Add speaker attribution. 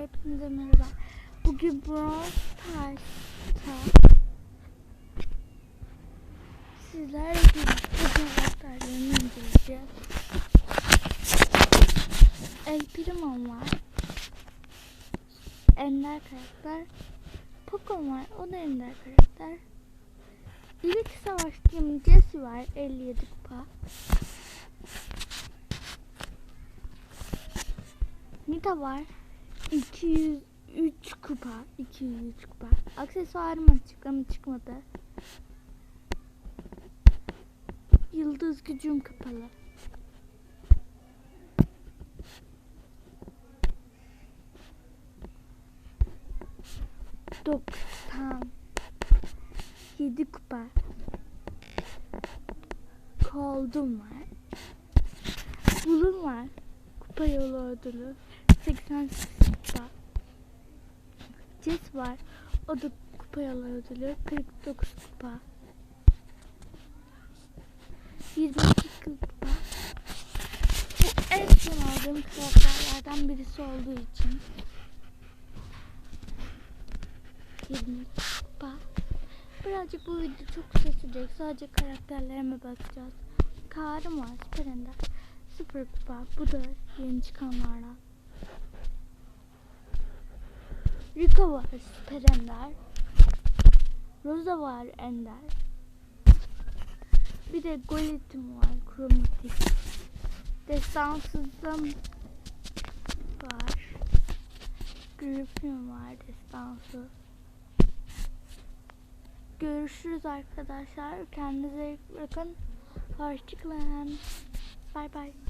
Speaker 1: Hepinize merhaba. Bugün Brawl Stars'ta sizlerle birlikte karakterlerini inceleyeceğiz. El Primo var. Ender karakter. Poco var. O da Ender karakter. İlk savaşçım Jesse var. 57 kupa. Nita var. 203 kupa. 203 kupa. Aksesuarım açık ama çıkmadı. Yıldız gücüm kapalı. Doksan. Yedi kupa. Koldum var. Bulun var. Kupa yolu ödülü. 88 kupa. Jess var. O da kupa yolu ödülü. 49 kupa. 22 kupa. Bu en son aldığım karakterlerden birisi olduğu için. 22 kupa. Birazcık bu video çok kısa sürecek. Sadece karakterlerime bakacağız. Karım var. Süper Ender. Sıfır kupa. Bu da yeni çıkanlardan. Rico var. Süper Ender. Rosa var. Ender. Bir de Goletim var. Kromatik. Destansızım var. Griffin var. Destansı. Görüşürüz arkadaşlar. Kendinize bakın. Hoşçakalın. Bye bye.